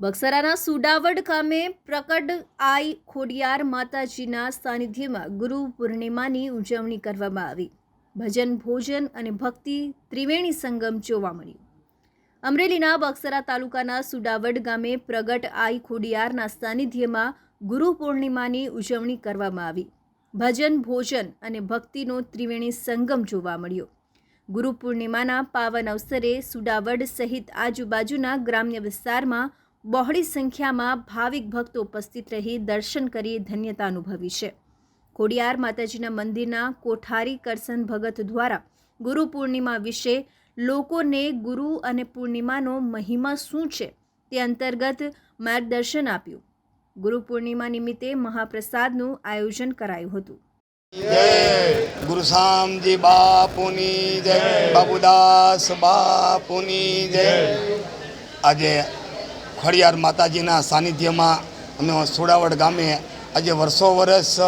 બક્સરાના સુડાવડ ગામે પ્રકટ આઈ ખોડિયાર માતાજીના સાનિધ્યમાં ગુરુ પૂર્ણિમાની ઉજવણી કરવામાં આવી. ભજન, ભોજન અને ભક્તિ ત્રિવેણી સંગમ જોવા મળ્યું. અમરેલીના બક્સરા તાલુકાના સુડાવડ ગામે પ્રગટ આઈ ખોડિયારના સાનિધ્યમાં ગુરુ પૂર્ણિમાની ઉજવણી કરવામાં આવી. ભજન, ભોજન અને ભક્તિનો ત્રિવેણી સંગમ જોવા મળ્યો. ગુરુ પૂર્ણિમાના પાવન અવસરે સુડાવડ સહિત આજુબાજુના ગ્રામ્ય વિસ્તારમાં બહોળી સંખ્યામાં ભાવિક ભક્તો ઉપસ્થિત રહી દર્શન કરી ધન્યતા અનુભવી છે. ખોડિયાર માતાજીના મંદિરના કોઠારી કરસન ભગત દ્વારા ગુરુ પૂર્ણિમા વિશે લોકોને ગુરુ અને પૂર્ણિમાનો મહિમા શું છે તે અંતર્ગત માર્ગદર્શન આપ્યું. ગુરુ પૂર્ણિમા નિમિત્તે મહાપ્રસાદનું આયોજન કરાયું હતું. જય ગુરુ શામજી બાપુની જય બાબુદાસ બાપુની જય. આજે ખોડિયાર માતાજીના સાનિધ્યમાં અમે સોડાવડ ગામે આજે વર્ષો વર્ષ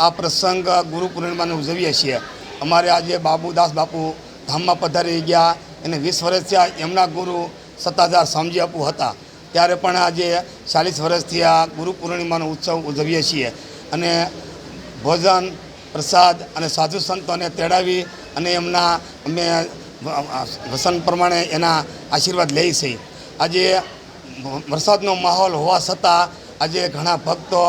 આ પ્રસંગ ગુરુ પૂર્ણિમાને ઉજવીએ છીએ. અમારે આજે બાબુદાસ બાપુ ધામમાં પધારી ગયા અને વીસ વર્ષ થયા એમના ગુરુ સત્તાધાર સ્વામીજી બાપુ હતા. ત્યારે પણ આજે ચાલીસ વર્ષથી આ ગુરુ પૂર્ણિમાનો ઉત્સવ ઉજવીએ છીએ અને ભોજન, પ્રસાદ અને સાધુ સંતોને તેડાવી અને એમના અમે વસન પ્રમાણે એના આશીર્વાદ લઈએ છીએ આજે વરસાદનો માહોલ હોવા છતાં આજે ઘણા ભક્તો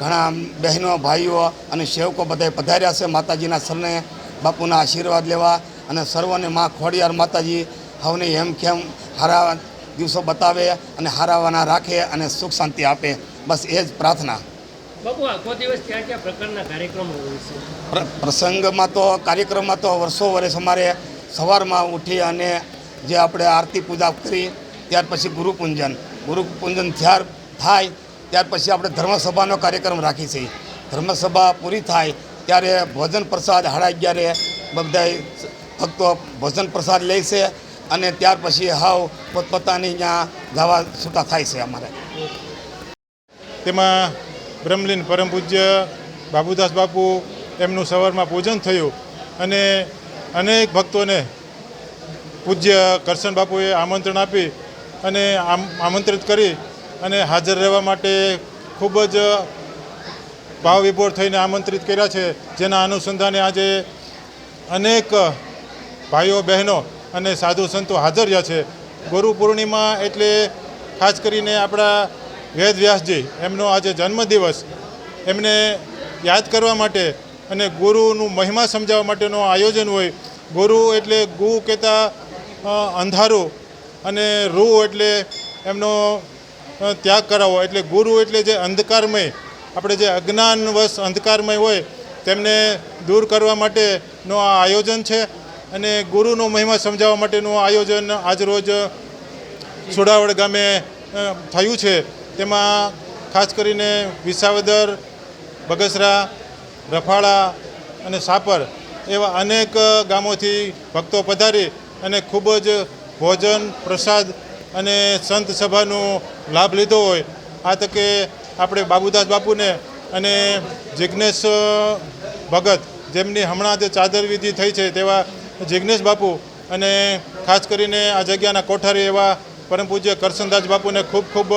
ઘણા બહેનો ભાઈઓ અને સેવકો બધા પધાર્યા છે. માતાજીના સરને બાપુના આશીર્વાદ લેવા અને સર્વને માં ખોડિયાર માતાજી હવને એમ કેમ હારા દિવસો બતાવે અને હારાવાના રાખે અને સુખ શાંતિ આપે. બસ એ જ પ્રાર્થના. પ્રસંગમાં તો કાર્યક્રમમાં તો વર્ષો વર્ષ અમારે સવારમાં ઉઠી અને જે આપણે આરતી પૂજા કરી ત્યાર પછી ગુરુપૂંજન. ગુરુપૂંજન ત્યાર થાય, ત્યાર પછી આપણે ધર્મસભાનો કાર્યક્રમ રાખી છીએ ધર્મસભા પૂરી થાય, ત્યારે ભોજન પ્રસાદ સાડા અગિયારે બધા ભક્તો ભોજન પ્રસાદ લે છે અને ત્યાર પછી હાવ પોતપોતાની ત્યાં જવા છૂટા થાય છે અમારે. તેમાં બ્રહ્મલીન પરમ પૂજ્ય બાબુદાસ બાપુ એમનું સવારમાં પૂજન થયું અને અનેક ભક્તોને પૂજ્ય કરશન બાપુએ આમંત્રણ આપી અને આમ, આમંત્રિત કરી અને હાજર રહેવા માટે ખૂબ જ ભાવ વિભોર થઈને આમંત્રિત કર્યા છે. જેના અનુસંધાને આજે અનેક ભાઈઓ, બહેનો અને સાધુ સંતો હાજર રહ્યા છે. ગુરુ પૂર્ણિમા એટલે ખાસ કરીને આપણા વેદ વ્યાસજી, એમનો આજે જન્મદિવસ. એમને યાદ કરવા માટે અને ગુરુનું મહિમા સમજાવવા માટેનું આયોજન હોય. ગુરુ એટલે ગુ કહેતા અંધારું. અને રૂ એટલે એમનો ત્યાગ કરાવો એટલે ગુરુ એટલે જે અંધકારમય, આપણે જે અજ્ઞાનવશ અંધકારમય હોય, તેમને દૂર કરવા માટેનો આ આયોજન છે અને ગુરુનો મહિમા સમજાવવા માટેનું આયોજન આજરોજ સુડાવડ ગામે થયું છે. તેમાં ખાસ કરીને વિસાવદર, બગસરા, રફાળા અને સાપર એવા અનેક ગામોથી ભક્તો પધારી અને ખૂબ જ ભોજન, પ્રસાદ અને સંત સભાનો લાભ લીધો હોય, આ તકે આપણે બાબુદાસ બાપુને અને જિજ્ઞેશ ભગત જેમની હમણાં જે ચાદર વિધિ થઈ છે તેવા જિજ્ઞેશ બાપુ અને ખાસ કરીને આ જગ્યાના કોઠારી એવા પરમ પૂજ્ય કરશનદાસ બાપુને ખૂબ ખૂબ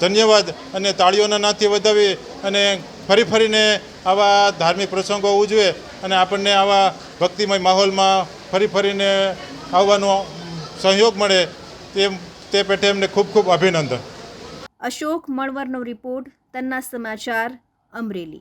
ધન્યવાદ અને તાળીઓના નાથી વધાવી અને ફરી ફરીને આવા ધાર્મિક પ્રસંગો ઉજવે અને આપણને આવા ભક્તિમય માહોલમાં ફરી ફરીને આવવાનો સહયોગ મળે તે તે પેટે એમને ખૂબ ખૂબ અભિનંદન. અશોક મણવરનો રિપોર્ટ, તન્ના સમાચાર, અમરેલી.